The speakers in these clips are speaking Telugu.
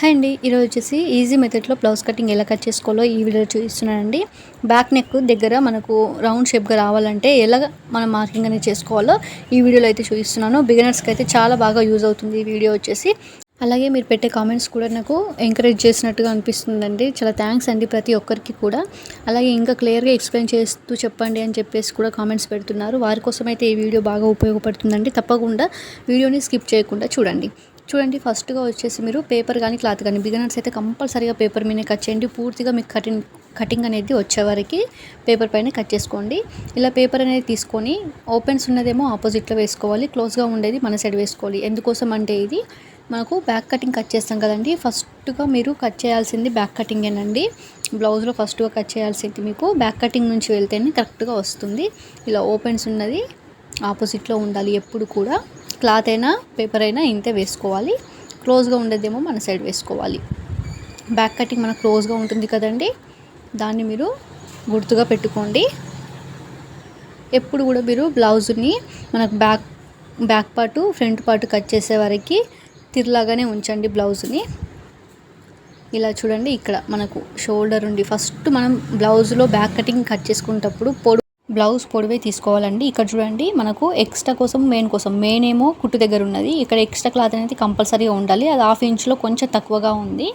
హాయ్ అండి. ఈరోజు వచ్చేసి ఈజీ మెథడ్లో బ్లౌజ్ కటింగ్ ఎలా కట్ చేసుకోవాలో ఈ వీడియో చూపిస్తున్నానండి. బ్యాక్ నెక్ దగ్గర మనకు రౌండ్ షేప్గా రావాలంటే ఎలా మనం మార్కింగ్ అనేది చేసుకోవాలో ఈ వీడియోలో అయితే చూపిస్తున్నాను. బిగినర్స్కి అయితే చాలా బాగా యూజ్ అవుతుంది ఈ వీడియో వచ్చేసి. అలాగే మీరు పెట్టే కామెంట్స్ కూడా నాకు ఎంకరేజ్ చేసినట్టుగా అనిపిస్తుందండి. చాలా థ్యాంక్స్ అండి ప్రతి ఒక్కరికి కూడా. అలాగే ఇంకా క్లియర్గా ఎక్స్ప్లెయిన్ చేస్తూ చెప్పండి అని చెప్పేసి కూడా కామెంట్స్ పెడుతున్నారు. వారి కోసం అయితే ఈ వీడియో బాగా ఉపయోగపడుతుందండి. తప్పకుండా వీడియోని స్కిప్ చేయకుండా చూడండి. చూడండి ఫస్ట్గా వచ్చేసి మీరు పేపర్ కానీ క్లాత్ కానీ బిగినర్స్ అయితే కంపల్సరీగా పేపర్ మీదనే కట్ చేయండి. పూర్తిగా మీకు కటింగ్ కటింగ్ అనేది వచ్చేవరకు పేపర్ పైన కట్ చేసుకోండి. ఇలా పేపర్ అనేది తీసుకొని ఓపెన్స్ ఉన్నదేమో ఆపోజిట్లో వేసుకోవాలి. క్లోజ్గా ఉండేది మన సైడ్ వేసుకోవాలి. ఎందుకోసం అంటే ఇది మనకు బ్యాక్ కటింగ్ కట్ చేస్తాం కదండి. ఫస్ట్గా మీరు కట్ చేయాల్సింది బ్యాక్ కటింగేనండి. బ్లౌజ్లో ఫస్ట్గా కట్ చేయాల్సింది మీకు బ్యాక్ కటింగ్ నుంచి వెళ్తేనే కరెక్ట్గా వస్తుంది. ఇలా ఓపెన్స్ ఉన్నది ఆపోజిట్లో ఉండాలి ఎప్పుడు కూడా. క్లాత్ అయినా పేపర్ అయినా ఇంతే వేసుకోవాలి. క్లోజ్గా ఉండేదేమో మన సైడ్ వేసుకోవాలి. బ్యాక్ కటింగ్ మనకు క్లోజ్గా ఉంటుంది కదండి. దాన్ని మీరు గుర్తుగా పెట్టుకోండి. ఎప్పుడు కూడా మీరు బ్లౌజ్ని మనకు back back part front part cut చేసే వరకు తిరలాగానే ఉంచండి బ్లౌజ్ని. ఇలా చూడండి ఇక్కడ మనకు షోల్డర్ ఉండి ఫస్ట్ మనం బ్లౌజ్లో బ్యాక్ కటింగ్ కట్ చేసుకునేటప్పుడు పొడు బ్లౌజ్ పొడివే తీసుకోవాలండి. ఇక్కడ చూడండి మనకు ఎక్స్ట్రా కోసం మెయిన్ కోసం మెయిన్ ఏమో కుట్టు దగ్గర ఉన్నది. ఇక్కడ ఎక్స్ట్రా క్లాత్ అనేది కంపల్సరీగా ఉండాలి. అది హాఫ్ ఇంచ్లో కొంచెం తక్కువగా ఉంది.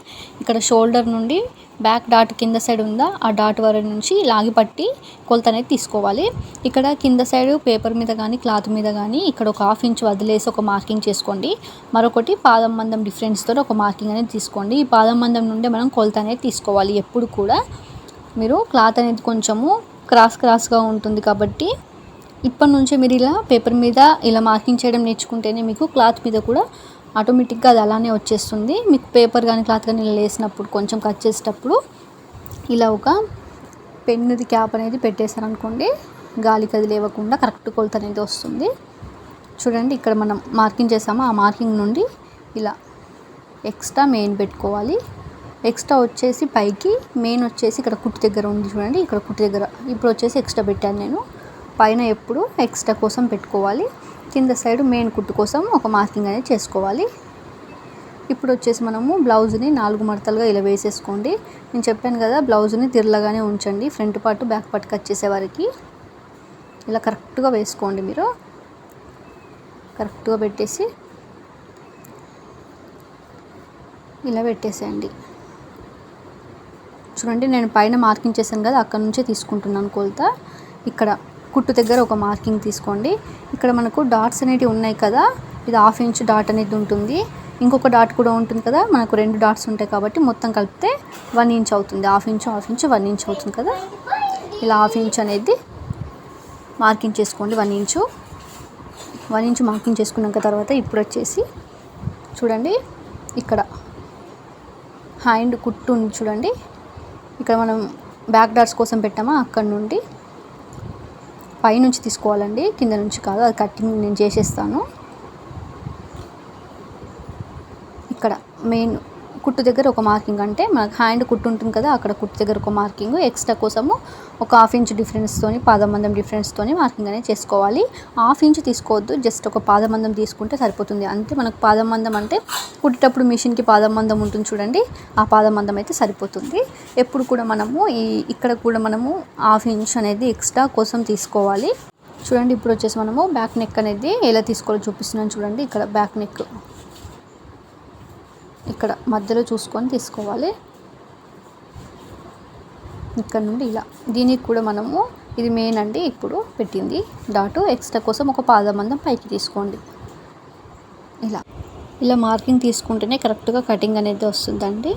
ఇక్కడ షోల్డర్ నుండి బ్యాక్ డాట్ కింద సైడ్ ఉందా ఆ డాట్ వరకు నుంచి లాగి పట్టి కొలత అనేది తీసుకోవాలి. ఇక్కడ కింద సైడ్ పేపర్ మీద కానీ క్లాత్ మీద కానీ ఇక్కడ ఒక హాఫ్ ఇంచ్ వదిలేసి ఒక మార్కింగ్ చేసుకోండి. మరొకటి పాదం మందం డిఫరెన్స్తో ఒక మార్కింగ్ అనేది తీసుకోండి. ఈ పాదం మందం నుండి మనం కొలత అనేది తీసుకోవాలి. ఎప్పుడు కూడా మీరు క్లాత్ అనేది కొంచెము క్రాస్ క్రాస్గా ఉంటుంది కాబట్టి ఇప్పటి నుంచే మీరు ఇలా పేపర్ మీద ఇలా మార్కింగ్ చేయడం నేర్చుకుంటేనే మీకు క్లాత్ మీద కూడా ఆటోమేటిక్గా అది అలానే వచ్చేస్తుంది. మీకు పేపర్ కానీ క్లాత్ కానీ ఇలా వేసినప్పుడు కొంచెం కట్ చేసేటప్పుడు ఇలా ఒక పెన్నుది క్యాప్ అనేది పెట్టేశారనుకోండి గాలి కదిలేవకుండా కరెక్ట్ కొలత అనేది వస్తుంది. చూడండి ఇక్కడ మనం మార్కింగ్ చేసామో? ఆ మార్కింగ్ నుండి ఇలా ఎక్స్ట్రా మెయిన్ పెట్టుకోవాలి. ఎక్స్ట్రా వచ్చేసి పైకి మెయిన్ వచ్చేసి ఇక్కడ కుట్టు దగ్గర ఉంది చూడండి ఇక్కడ కుట్టు దగ్గర. ఇప్పుడు వచ్చేసి ఎక్స్ట్రా పెట్టాను నేను. పైన ఎప్పుడు ఎక్స్ట్రా కోసం పెట్టుకోవాలి. కింద సైడ్ మెయిన్ కుట్టు కోసం ఒక మార్కింగ్ అనేది చేసుకోవాలి. ఇప్పుడు వచ్చేసి మనము బ్లౌజ్ని నాలుగు మడతలుగా ఇలా వేసేసుకోండి. నేను చెప్పాను కదా బ్లౌజ్ని తిరలగానే ఉంచండి. Front part back part cut చేసేవారికి ఇలా కరెక్ట్గా వేసుకోండి మీరు. కరెక్ట్గా పెట్టేసి ఇలా పెట్టేసేయండి. చూడండి నేను పైన మార్కింగ్ చేశాను కదా అక్కడ నుంచే తీసుకుంటున్నాను కొలత. ఇక్కడ కుట్టు దగ్గర ఒక మార్కింగ్ తీసుకోండి. ఇక్కడ మనకు డాట్స్ అనేటివి ఉన్నాయి కదా ఇది హాఫ్ ఇంచ్ డాట్ అనేది ఉంటుంది. ఇంకొక డాట్ కూడా ఉంటుంది కదా మనకు రెండు డాట్స్ ఉంటాయి కాబట్టి మొత్తం కలిపితే వన్ ఇంచ్ అవుతుంది. Half inch half inch one inch అవుతుంది కదా. ఇలా హాఫ్ ఇంచ్ అనేది మార్కింగ్ చేసుకోండి one inch. One inch marking చేసుకున్నాక తర్వాత ఇప్పుడు వచ్చేసి చూడండి ఇక్కడ హ్యాండ్ కుట్టు ఉంది చూడండి. ఇక్కడ మనం బ్యాక్ డాట్స్ కోసం పెట్టామా? అక్కడ నుండి పైనుంచి తీసుకోవాలండి. కింద నుంచి కాదు అది కటింగ్ నేను చేసేస్తాను. ఇక్కడ మెయిన్ కుట్టు దగ్గర ఒక మార్కింగ్ అంటే మనకు హ్యాండ్ కుట్టు ఉంటుంది కదా అక్కడ కుట్టు దగ్గర ఒక మార్కింగ్. ఎక్స్ట్రా కోసము ఒక హాఫ్ ఇంచ్ డిఫరెన్స్తోని పాదమందం డిఫరెన్స్తోని మార్కింగ్ అనేది చేసుకోవాలి. హాఫ్ ఇంచ్ తీసుకోవద్దు జస్ట్ ఒక పాదమందం తీసుకుంటే సరిపోతుంది. అంతే మనకు పాదమందం అంటే కుట్టేటప్పుడు మిషన్కి పాదమందం ఉంటుంది చూడండి ఆ పాదమందం అయితే సరిపోతుంది. ఎప్పుడు కూడా మనము ఈ ఇక్కడ కూడా మనము హాఫ్ ఇంచ్ అనేది ఎక్స్ట్రా కోసం తీసుకోవాలి. చూడండి ఇప్పుడు వచ్చేసి మనము బ్యాక్ నెక్ అనేది ఎలా తీసుకోవాలో చూపిస్తున్నాను చూడండి ఇక్కడ బ్యాక్ నెక్ ఇక్కడ మధ్యలో చూసుకొని తీసుకోవాలి. ఇక్కడ నుండి ఇలా. దీనికి కూడా మనము ఇది మెయిన్ అండి. ఇప్పుడు పెట్టింది డాటు. ఎక్స్ట్రా కోసం ఒక పాదమందం పైకి తీసుకోండి. ఇలా. ఇలా మార్కింగ్ తీసుకుంటేనే కరెక్ట్గా కటింగ్ అనేది వస్తుందండి.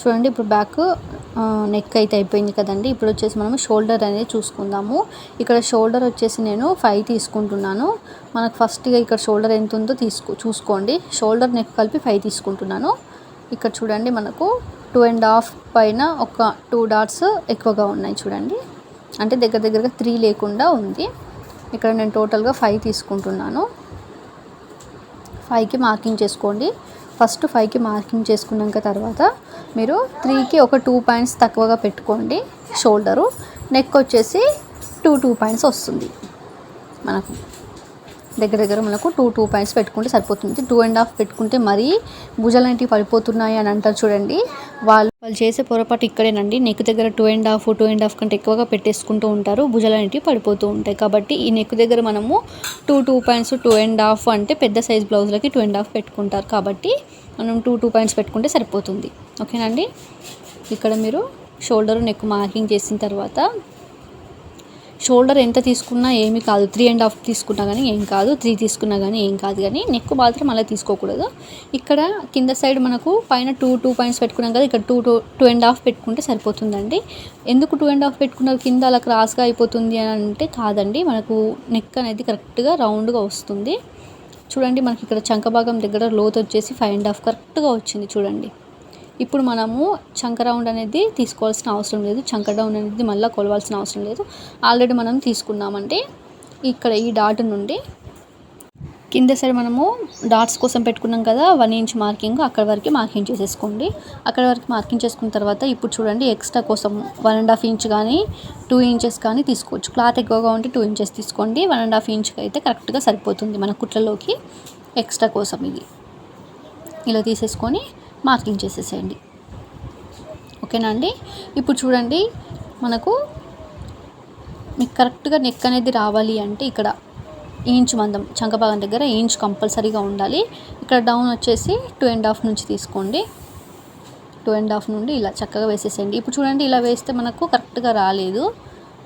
చూడండి ఇప్పుడు బ్యాక్ నెక్ అయితే అయిపోయింది కదండి. ఇప్పుడు వచ్చేసి మనం షోల్డర్ అనేది చూసుకుందాము. ఇక్కడ షోల్డర్ వచ్చేసి నేను ఫైవ్ తీసుకుంటున్నాను. మనకు ఫస్ట్గా ఇక్కడ షోల్డర్ ఎంత ఉందో తీసుకో చూసుకోండి. షోల్డర్ నెక్ కలిపి ఫైవ్ తీసుకుంటున్నాను. ఇక్కడ చూడండి మనకు టూ అండ్ హాఫ్ పైన ఒక టూ డాట్స్ ఎక్కువగా ఉన్నాయి చూడండి. అంటే దగ్గర దగ్గరగా త్రీ లేకుండా ఉంది. ఇక్కడ నేను టోటల్గా ఫైవ్ తీసుకుంటున్నాను. ఫైవ్కి మార్కింగ్ చేసుకోండి. ఫస్ట్ ఫైవ్కి మార్కింగ్ చేసుకున్నాక తర్వాత మీరు త్రీకి ఒక టూ పాయింట్స్ తక్కువగా పెట్టుకోండి షోల్డరు. నెక్ వచ్చేసి టూ టూ పాయింట్స్ వస్తుంది. మనకు దగ్గర దగ్గర మనకు టూ టూ పాయింట్స్ పెట్టుకుంటే సరిపోతుంది. టూ అండ్ హాఫ్ పెట్టుకుంటే మరీ భుజాలు అనేటివి పడిపోతున్నాయి అని అంటారు చూడండి. వాళ్ళు వాళ్ళు చేసే పొరపాటు ఇక్కడేనండి. నెక్ దగ్గర two and half two and half కంటే ఎక్కువగా పెట్టేసుకుంటూ ఉంటారు. భుజాలు అనేవి పడిపోతూ ఉంటాయి. కాబట్టి ఈ నెక్ దగ్గర మనము two two points two and half అంటే పెద్ద సైజ్ బ్లౌజ్లకి టూ అండ్ హాఫ్ పెట్టుకుంటారు. కాబట్టి మనం టూ టూ పాయింట్స్ పెట్టుకుంటే సరిపోతుంది. ఓకేనండి ఇక్కడ మీరు షోల్డర్ నెక్ మార్కింగ్ చేసిన తర్వాత షోల్డర్ ఎంత తీసుకున్నా ఏమీ కాదు. త్రీ అండ్ హాఫ్ తీసుకున్నా కానీ ఏం కాదు. త్రీ తీసుకున్నా కానీ ఏం కాదు కానీ నెక్ మాత్రం అలా తీసుకోకూడదు. ఇక్కడ కింద సైడ్ మనకు పైన టూ టూ పాయింట్స్ పెట్టుకున్నాం కదా ఇక్కడ two two two and half పెట్టుకుంటే సరిపోతుందండి. ఎందుకు టూ అండ్ హాఫ్ పెట్టుకున్నారు కింద అలా క్రాస్గా అయిపోతుంది అని అంటే కాదండి. మనకు నెక్ అనేది కరెక్ట్గా రౌండ్గా వస్తుంది. చూడండి మనకి ఇక్కడ చంక భాగం దగ్గర లోతు వచ్చేసి ఫైవ్ అండ్ హాఫ్ కరెక్ట్గా వచ్చింది చూడండి. ఇప్పుడు మనము చంక రౌండ్ అనేది తీసుకోవాల్సిన అవసరం లేదు. చంక డౌన్ అనేది మళ్ళీ కొలవాల్సిన అవసరం లేదు. ఆల్రెడీ మనం తీసుకున్నామంటే ఇక్కడ ఈ డాట్ నుండి కింద సైడ్ మనము డాట్స్ కోసం పెట్టుకున్నాం కదా వన్ ఇంచ్ మార్కింగ్ అక్కడ వరకు మార్కింగ్ చేసేసుకోండి. అక్కడ వరకు మార్కింగ్ చేసుకున్న తర్వాత ఇప్పుడు చూడండి ఎక్స్ట్రా కోసం వన్ అండ్ హాఫ్ ఇంచ్ కానీ టూ ఇంచెస్ కానీ తీసుకోవచ్చు. క్లాత్ ఎక్కువగా ఉంటే టూ ఇంచెస్ తీసుకోండి. వన్ అండ్ హాఫ్ ఇంచ్కి అయితే కరెక్ట్గా సరిపోతుంది మన కుట్లలోకి ఎక్స్ట్రా కోసం ఇది. ఇలా తీసేసుకొని మార్కింగ్ చేసేసేయండి. ఓకేనా అండి? ఇప్పుడు చూడండి మనకు మీకు కరెక్ట్గా నెక్ అనేది రావాలి అంటే ఇక్కడ ఇంచ్ మందం చంకభాగం దగ్గర ఇంచ్ కంపల్సరీగా ఉండాలి. ఇక్కడ డౌన్ వచ్చేసి టూ అండ్ హాఫ్ నుంచి తీసుకోండి. టూ అండ్ హాఫ్ నుండి ఇలా చక్కగా వేసేసేయండి. ఇప్పుడు చూడండి ఇలా వేస్తే మనకు కరెక్ట్గా రాలేదు.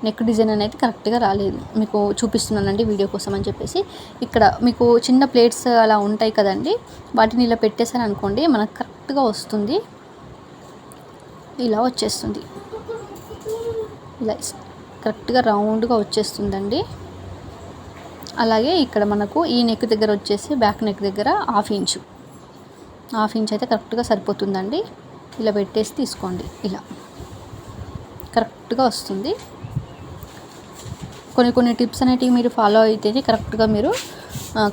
నెక్ డిజైన్ అనేది కరెక్ట్గా రాలేదు. మీకు చూపిస్తున్నానండి వీడియో కోసం అని చెప్పేసి. ఇక్కడ మీకు చిన్న ప్లేట్స్ అలా ఉంటాయి కదండి. వాటిని ఇలా పెట్టేసాను అనుకోండి మనకు కరెక్ట్గా వస్తుంది. ఇలా వచ్చేస్తుంది. ఇలా కరెక్ట్గా రౌండ్గా వచ్చేస్తుందండి. అలాగే ఇక్కడ మనకు ఈ నెక్ దగ్గర వచ్చేసి బ్యాక్ నెక్ దగ్గర హాఫ్ ఇంచు. హాఫ్ ఇంచ్ అయితే కరెక్ట్గా సరిపోతుందండి. ఇలా పెట్టేసి తీసుకోండి. ఇలా. కరెక్ట్గా వస్తుంది. కొన్ని కొన్ని టిప్స్ అనేటివి మీరు ఫాలో అయితేనే కరెక్ట్గా మీరు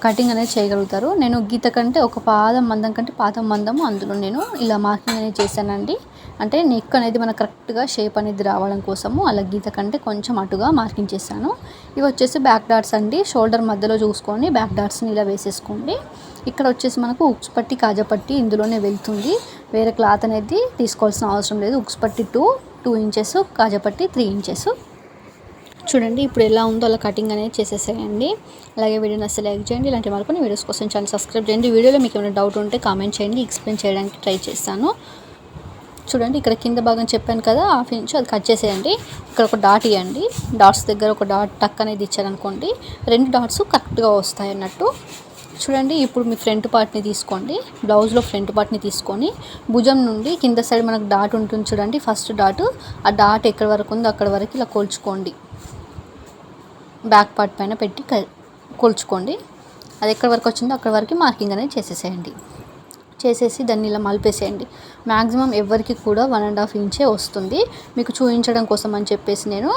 కటింగ్ అనేది చేయగలుగుతారు. నేను గీత కంటే ఒక పాదం మందం కంటే పాదం మందము అందులో నేను ఇలా మార్కింగ్ అనేది చేశానండి. అంటే నెక్ అనేది మనకు కరెక్ట్గా షేప్ అనేది రావడం కోసము అలా గీత కంటే కొంచెం అటుగా మార్కింగ్ చేశాను. ఇవి వచ్చేసి బ్యాక్ డాట్స్ అండి. షోల్డర్ మధ్యలో చూసుకొని బ్యాక్ డాట్స్ని ఇలా వేసేసుకోండి. ఇక్కడ వచ్చేసి మనకు ఉక్స్ పట్టి కాజపట్టి ఇందులోనే వెళ్తుంది. వేరే క్లాత్ అనేది తీసుకోవాల్సిన అవసరం లేదు. ఉక్స్ పట్టి టూ టూ ఇంచెస్ కాజపట్టి త్రీ ఇంచెస్ చూడండి ఇప్పుడు ఎలా ఉందో అలా కటింగ్ అనేది చేసేసేయండి. అలాగే వీడియోని అసలు లైక్ చేయండి ఇలాంటి మరికొన్ని వీడియోస్ కోసం ఛానల్ సబ్స్క్రైబ్ చేయండి. వీడియోలో మీకు ఏమైనా డౌట్ ఉంటే కామెంట్ చేయండి ఎక్స్ప్లెయిన్ చేయడానికి ట్రై చేస్తాను. చూడండి ఇక్కడ కింద భాగం చెప్పాను కదా హాఫ్ ఇంచ్ అది కట్ చేసేయండి. ఇక్కడ ఒక డాట్ ఇవ్వండి డాట్స్ దగ్గర ఒక డాట్ టక్ అనేది ఇచ్చారనుకోండి రెండు డాట్స్ కరెక్ట్గా వస్తాయి అన్నట్టు. చూడండి ఇప్పుడు మీ ఫ్రంట్ పార్ట్ని తీసుకోండి. బ్లౌజ్లో ఫ్రంట్ పార్ట్ని తీసుకొని భుజం నుండి కింద సైడ్ మనకు డాట్ ఉంటుంది చూడండి ఫస్ట్ డాట్ ఆ డాట్ ఎక్కడి వరకు ఉందో అక్కడ వరకు ఇలా కోల్చుకోండి. బ్యాక్ పార్ట్ పైన పెట్టి కొలుచుకోండి. అది ఎక్కడి వరకు వచ్చిందో అక్కడి వరకు మార్కింగ్ అనేది చేసేసేయండి. చేసేసి దాన్ని ఇలా మలిపేసేయండి. మ్యాక్సిమం ఎవరికి కూడా వన్ అండ్ హాఫ్ ఇంచే వస్తుంది. మీకు చూపించడం కోసం అని చెప్పేసి నేను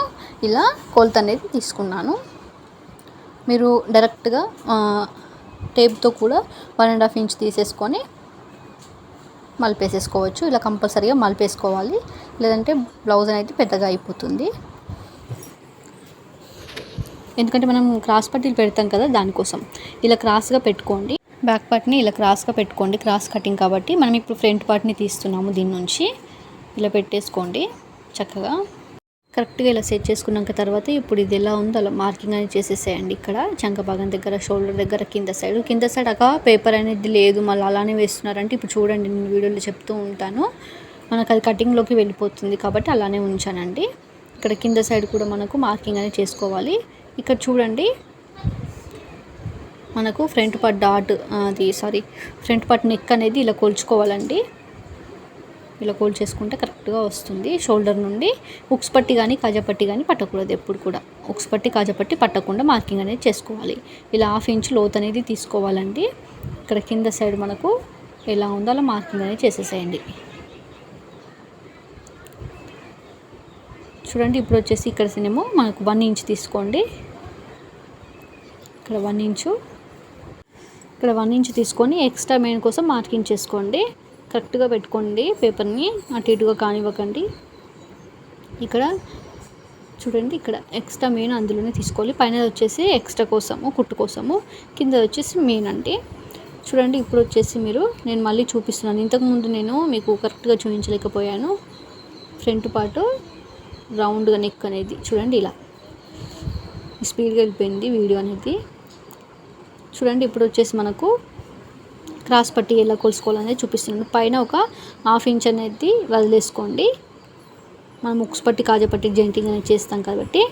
ఇలా కొలత అనేది తీసుకున్నాను. మీరు డైరెక్ట్గా టేప్తో కూడా వన్ అండ్ హాఫ్ ఇంచ్ తీసేసుకొని మలిపేసేసుకోవచ్చు. ఇలా కంపల్సరీగా మలిపేసుకోవాలి. లేదంటే బ్లౌజ్ అనేది పెద్దగా అయిపోతుంది. ఎందుకంటే మనం క్రాస్ పట్టీలు పెడతాం కదా దానికోసం. ఇలా క్రాస్గా పెట్టుకోండి. బ్యాక్ పార్ట్ని ఇలా క్రాస్గా పెట్టుకోండి. క్రాస్ కటింగ్ కాబట్టి మనం ఇప్పుడు ఫ్రంట్ పార్ట్ని తీస్తున్నాము దీని నుంచి. ఇలా పెట్టేసుకోండి చక్కగా. కరెక్ట్గా ఇలా సెట్ చేసుకున్నాక తర్వాత ఇప్పుడు ఇది ఎలా ఉందో అలా మార్కింగ్ అనేది చేసేసేయండి ఇక్కడ. చంక భాగం దగ్గర షోల్డర్ దగ్గర కింద సైడ్. కింద సైడ్ అక పేపర్ అనేది లేదు. మళ్ళీ అలానే వేస్తున్నారంటే ఇప్పుడు చూడండి నేను వీడియోలో చెప్తూ ఉంటాను. మనకు అది కటింగ్లోకి వెళ్ళిపోతుంది కాబట్టి అలానే ఉంచానండి. ఇక్కడ కింద సైడ్ కూడా మనకు మార్కింగ్ అనేది చేసుకోవాలి. ఇక్కడ చూడండి. మనకు ఫ్రంట్ పార్ట్ డాట్ అది సారీ ఫ్రంట్ పార్ట్ నెక్ అనేది ఇలా కోల్చుకోవాలండి. ఇలా కోల్ చేసుకుంటే కరెక్ట్గా వస్తుంది. షోల్డర్ నుండి ఉక్స్ పట్టి కానీ కాజపట్టి కానీ పట్టకూడదు ఎప్పుడు కూడా. ఉక్స్ పట్టి కాజపట్టి పట్టకుండా మార్కింగ్ అనేది చేసుకోవాలి. ఇలా హాఫ్ ఇంచ్ లోత్ అనేది తీసుకోవాలండి. ఇక్కడ కింద సైడ్ మనకు ఎలా ఉందో అలా మార్కింగ్ అనేది చేసేసేయండి. చూడండి ఇప్పుడు వచ్చేసి ఇక్కడ సినిమా. మనకు వన్ ఇంచ్ తీసుకోండి. ఇక్కడ వన్ ఇంచు ఇక్కడ వన్ ఇంచ్ తీసుకొని ఎక్స్ట్రా మెయిన్ కోసం మార్కింగ్ చేసుకోండి. కరెక్ట్గా పెట్టుకోండి పేపర్ని అటు ఇటుగా కానివ్వకండి. ఇక్కడ చూడండి ఇక్కడ ఎక్స్ట్రా మెయిన్ అందులోనే తీసుకోవాలి. పైన వచ్చేసి ఎక్స్ట్రా కోసము కుట్టు కోసము. కింద వచ్చేసి మెయిన్ అండి. చూడండి ఇప్పుడు వచ్చేసి మీరు నేను మళ్ళీ చూపిస్తున్నాను. ఇంతకుముందు నేను మీకు కరెక్ట్గా చూపించలేకపోయాను. ఫ్రంట్ పార్ట్ రౌండ్గా నెక్ అనేది చూడండి ఇలా. స్పీడ్గా వెళ్ళిపోయింది వీడియో అనేది. చూడండి ఇప్పుడు వచ్చేసి మనకు క్రాస్ పట్టి ఎలా కొలుసుకోవాలనేది చూపిస్తున్నాను. పైన ఒక హాఫ్ ఇంచ్ అనేది వదిలేసుకోండి. మనం ముక్స్ పట్టి కాజపట్టి జెంటింగ్ అనేది చేస్తాం కాబట్టి.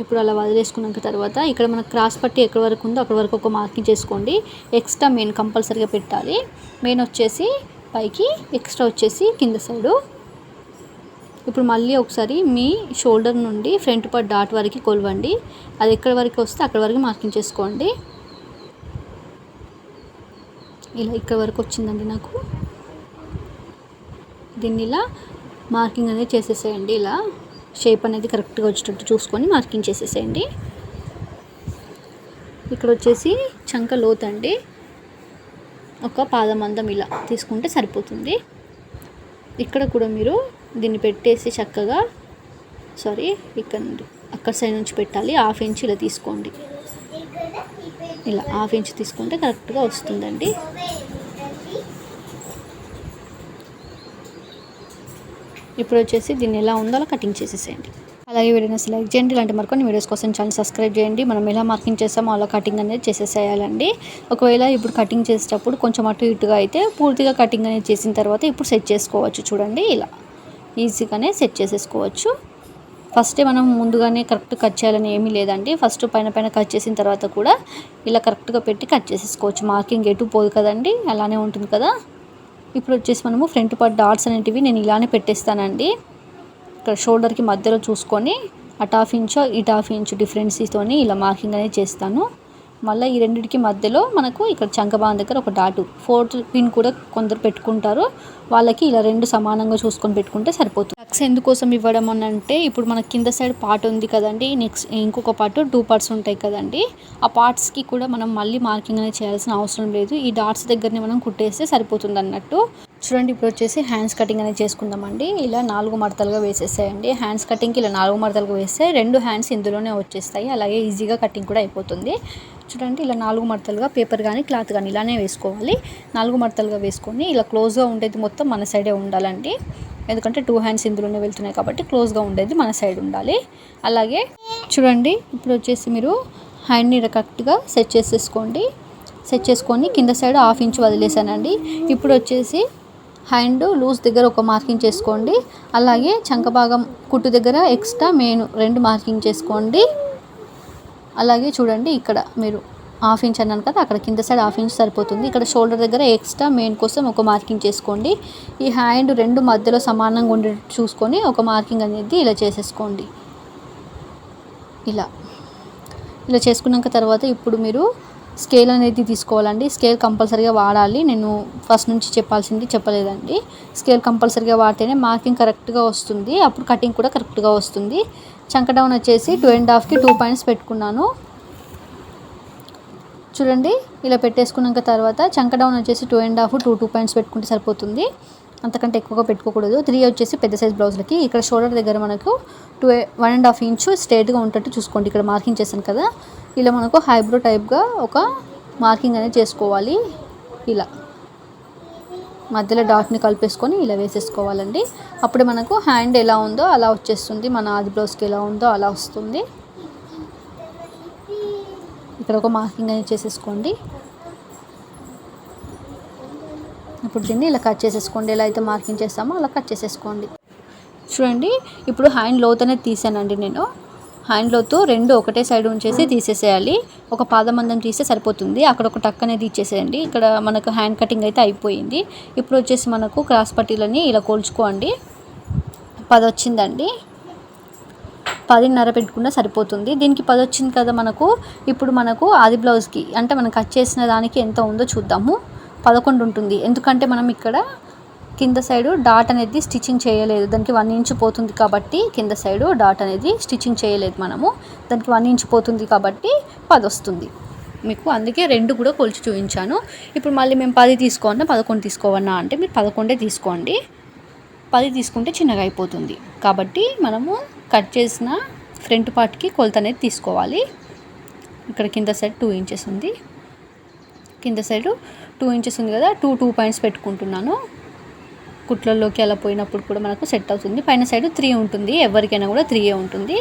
ఇప్పుడు అలా వదిలేసుకున్నాక తర్వాత ఇక్కడ మన క్రాస్ పట్టి ఎక్కడి వరకు ఉందో అక్కడి వరకు ఒక మార్కింగ్ చేసుకోండి. ఎక్స్ట్రా మెయిన్ కంపల్సరీగా పెట్టాలి. మెయిన్ వచ్చేసి పైకి ఎక్స్ట్రా వచ్చేసి కింద సైడు. ఇప్పుడు మళ్ళీ ఒకసారి మీ షోల్డర్ నుండి ఫ్రంట్ పార్ట్ డాట్ వరకు కొలవండి. అది ఎక్కడి వరకు వస్తే అక్కడ వరకు మార్కింగ్ చేసుకోండి. ఇలా ఇక్కడ వరకు వచ్చిందండి నాకు. దీన్ని ఇలా మార్కింగ్ అనేది చేసేసేయండి. ఇలా షేప్ అనేది కరెక్ట్గా వచ్చేటట్టు చూసుకొని మార్కింగ్ చేసేసేయండి. ఇక్కడ వచ్చేసి చంక లోతండి ఒక పాదమందం ఇలా తీసుకుంటే సరిపోతుంది. ఇక్కడ కూడా మీరు దీన్ని పెట్టేసి చక్కగా సారీ ఇక్కడ నుండి అక్కడ సైడ్ నుంచి పెట్టాలి. హాఫ్ ఇంచ్ ఇలా తీసుకోండి. ఇలా హాఫ్ ఇంచ్ తీసుకుంటే కరెక్ట్గా వస్తుందండి. ఇప్పుడు వచ్చేసి దీన్ని ఎలా ఉందో అలా కటింగ్ చేసేసేయండి. అలాగే వీడియోని సెలెక్ట్ చేయండి. ఇలాంటి మరికొన్ని వీడియోస్ కోసం ఛానల్ సబ్స్క్రైబ్ చేయండి. మనం ఎలా మార్కింగ్ చేస్తామో అలా కటింగ్ అనేది చేసేసేయాలండి. ఒకవేళ ఇప్పుడు కటింగ్ చేసేటప్పుడు కొంచెం అటు ఇటుగా అయితే పూర్తిగా కటింగ్ అనేది చేసిన తర్వాత ఇప్పుడు సెట్ చేసుకోవచ్చు. చూడండి ఇలా. ఈజీగానే సెట్ చేసేసుకోవచ్చు. ఫస్టే మనం ముందుగానే కరెక్ట్ కట్ చేయాలని ఏమీ లేదండి. ఫస్ట్ పైన పైన కట్ చేసిన తర్వాత కూడా ఇలా కరెక్ట్గా పెట్టి కట్ చేసేసుకోవచ్చు. మార్కింగ్ ఎటు పోదు కదండి అలానే ఉంటుంది కదా. ఇప్పుడు వచ్చేసి మనము ఫ్రంట్ పార్ట్ డాట్స్ అనేటివి నేను ఇలానే పెట్టేస్తానండి. ఇక్కడ షోల్డర్కి మధ్యలో చూసుకొని అటు హాఫ్ ఇటాఫ్ ఇటు హాఫ్ ఇంచు డిఫరెన్సీతోని ఇలా మార్కింగ్ అనేది చేస్తాను. మళ్ళీ ఈ రెండింటికి మధ్యలో మనకు ఇక్కడ చంకబాన్ దగ్గర ఒక డాటు ఫోర్త్ పిన్ కూడా కొందరు పెట్టుకుంటారు. వాళ్ళకి ఇలా రెండు సమానంగా చూసుకొని పెట్టుకుంటే సరిపోతుంది. టక్స్ ఎందుకోసం ఇవ్వడం అని అంటే ఇప్పుడు మన కింద సైడ్ పార్ట్ ఉంది కదండి నెక్స్ట్ ఇంకొక పార్ట్ టూ పార్ట్స్ ఉంటాయి కదండి. ఆ పార్ట్స్కి కూడా మనం మళ్ళీ మార్కింగ్ అనేది చేయాల్సిన అవసరం లేదు. ఈ డాట్స్ దగ్గరనే మనం కుట్టేస్తే సరిపోతుంది అన్నట్టు. చూడండి ఇప్పుడు వచ్చేసి హ్యాండ్స్ కటింగ్ అనేది చేసుకుందామండి. ఇలా నాలుగు మడతలుగా వేసేసాయండి. హ్యాండ్స్ కటింగ్కి ఇలా నాలుగు మడతలుగా వేస్తే రెండు హ్యాండ్స్ ఇందులోనే వచ్చేస్తాయి. అలాగే ఈజీగా కటింగ్ కూడా అయిపోతుంది. చూడండి ఇలా నాలుగు మడతలుగా పేపర్ కానీ క్లాత్ కానీ ఇలానే వేసుకోవాలి. నాలుగు మడతలుగా వేసుకొని ఇలా క్లోజ్గా ఉండేది మొత్తం మన సైడే ఉండాలండి. ఎందుకంటే టూ హ్యాండ్స్ ఇందులోనే వెళ్తున్నాయి కాబట్టి క్లోజ్గా ఉండేది మన సైడ్ ఉండాలి. అలాగే చూడండి ఇప్పుడు వచ్చేసి మీరు హ్యాండ్ని కరెక్ట్గా సెట్ చేసేసుకోండి. సెట్ చేసుకొని కింద సైడ్ హాఫ్ ఇంచ్ వదిలేసానండి. ఇప్పుడు వచ్చేసి హ్యాండ్ లూజ్ దగ్గర ఒక మార్కింగ్ చేసుకోండి. అలాగే చంక భాగం కుట్టు దగ్గర ఎక్స్ట్రా మెయిన్ రెండు మార్కింగ్ చేసుకోండి. అలాగే చూడండి ఇక్కడ మీరు హాఫ్ ఇంచ్ అన్నాను కదా అక్కడ కింద సైడ్ హాఫ్ ఇంచ్ సరిపోతుంది. ఇక్కడ షోల్డర్ దగ్గర ఎక్స్ట్రా మెయిన్ కోసం ఒక మార్కింగ్ చేసుకోండి. ఈ హ్యాండ్ రెండు మధ్యలో సమానంగా ఉండే చూసుకొని ఒక మార్కింగ్ అనేది ఇలా చేసేసుకోండి. ఇలా. ఇలా చేసుకున్నాక తర్వాత ఇప్పుడు మీరు స్కేల్ అనేది తీసుకోవాలండి. స్కేల్ కంపల్సరీగా వాడాలి. నేను ఫస్ట్ నుంచి చెప్పాల్సింది చెప్పలేదండి. స్కేల్ కంపల్సరీగా వాడితేనే మార్కింగ్ కరెక్ట్గా వస్తుంది. అప్పుడు కటింగ్ కూడా కరెక్ట్గా వస్తుంది. చంక డౌన్ వచ్చేసి టూ అండ్ హాఫ్కి టూ పాయింట్స్ పెట్టుకున్నాను. చూడండి ఇలా పెట్టేసుకున్నాక తర్వాత చంక డౌన్ వచ్చేసి two and half two two points పెట్టుకుంటే సరిపోతుంది. అంతకంటే ఎక్కువగా పెట్టుకోకూడదు. త్రీ వచ్చేసి పెద్ద సైజ్ బ్లౌజ్లకి. ఇక్కడ షోల్డర్ దగ్గర మనకు two one and half inch స్ట్రేట్గా ఉంటట్టు చూసుకోండి. ఇక్కడ మార్కింగ్ చేశాను కదా. ఇలా మనకు హైబ్రో టైప్గా ఒక మార్కింగ్ అనేది చేసుకోవాలి. ఇలా. మధ్యలో డాట్ని కలిపేసుకొని ఇలా వేసేసుకోవాలండి. అప్పుడు మనకు హ్యాండ్ ఎలా ఉందో అలా వచ్చేస్తుంది. మన ఆది బ్లౌజ్కి ఎలా ఉందో అలా వస్తుంది. ఇక్కడ ఒక మార్కింగ్ అనేది చేసేసుకోండి. ఇప్పుడు దీన్ని ఇలా కట్ చేసేసుకోండి. ఎలా అయితే మార్కింగ్ చేస్తామో అలా కట్ చేసేసుకోండి. చూడండి ఇప్పుడు హ్యాండ్ లోత్ అనేది తీసానండి నేను. హ్యాండ్ లోతు రెండు ఒకటే సైడ్ ఉంచేసి తీసేసేయాలి. ఒక పాదమందం తీస్తే సరిపోతుంది. అక్కడ ఒక టక్ అనేది ఇచ్చేసేయండి. ఇక్కడ మనకు హ్యాండ్ కటింగ్ అయితే అయిపోయింది. ఇప్పుడు వచ్చేసి మనకు క్రాస్ పట్టీలని ఇలా కోల్చుకోండి. పది వచ్చిందండి. పదిన్నర పెట్టుకున్నా సరిపోతుంది. దీనికి పది వచ్చింది కదా మనకు. ఇప్పుడు మనకు ఆది బ్లౌజ్కి అంటే మనం కట్ చేసిన దానికి ఎంత ఉందో చూద్దాము. పదకొండు ఉంటుంది. ఎందుకంటే మనం ఇక్కడ కింద సైడు డాట్ అనేది స్టిచ్చింగ్ చేయలేదు. దానికి వన్ ఇంచ్ పోతుంది కాబట్టి కింద సైడు డాట్ అనేది స్టిచ్చింగ్ చేయలేదు మనము. దానికి వన్ ఇంచ్ పోతుంది కాబట్టి పది వస్తుంది. మీకు అందుకే రెండు కూడా కొలిచి చూపించాను. ఇప్పుడు మళ్ళీ మేము పది తీసుకోవన్నా పదకొండు తీసుకోవన్నా అంటే మీరు పదకొండే తీసుకోండి. పది తీసుకుంటే చిన్నగా అయిపోతుంది. కాబట్టి మనము కట్ చేసిన ఫ్రంట్ పార్ట్కి కొలత అనేది తీసుకోవాలి. ఇక్కడ కింద సైడ్ టూ ఇంచెస్ ఉంది. కింద సైడ్ టూ ఇంచెస్ ఉంది కదా టూ టూ పాయింట్స్ పెట్టుకుంటున్నాను. కుట్లలోకి అలా పోయినప్పుడు కూడా మనకు సెట్ అవుతుంది. పైన సైడ్ త్రీ ఉంటుంది. ఎవరికైనా కూడా త్రీయే ఉంటుంది.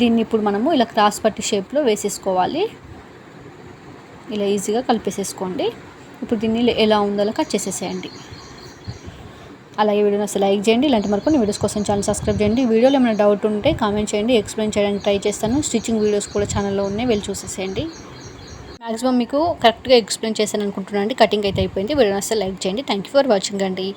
దీన్ని ఇప్పుడు మనము ఇలా క్రాస్ పట్టి షేప్లో వేసేసుకోవాలి. ఇలా ఈజీగా కలిపేసేసుకోండి. ఇప్పుడు దీన్ని ఎలా ఉందో అలా కట్ చేసేసేయండి. అలాగే వీడియోని అసలు లైక్ చేయండి. ఇలాంటి మరికొన్ని వీడియోస్ కోసం ఛానల్ సబ్స్క్రైబ్ చేయండి. వీడియోలో ఏమైనా డౌట్ ఉంటే కామెంట్ చేయండి. ఎక్స్ప్లెయిన్ చేయడానికి ట్రై చేస్తాను. స్టిచ్చింగ్ వీడియోస్ కూడా ఛానల్లో ఉన్నాయి. వెళ్ళి చూసేసేయండి. మ్యాక్సిమం మీకు కరెక్ట్గా ఎక్స్ప్లెయిన్ చేశాను అనుకుంటున్నాను అండి కటింగ్ అయితే అయిపోయింది. వీడియోని అసలు లైక్ చేయండి. థ్యాంక్ యూ ఫర్ వాచింగ్ అండి.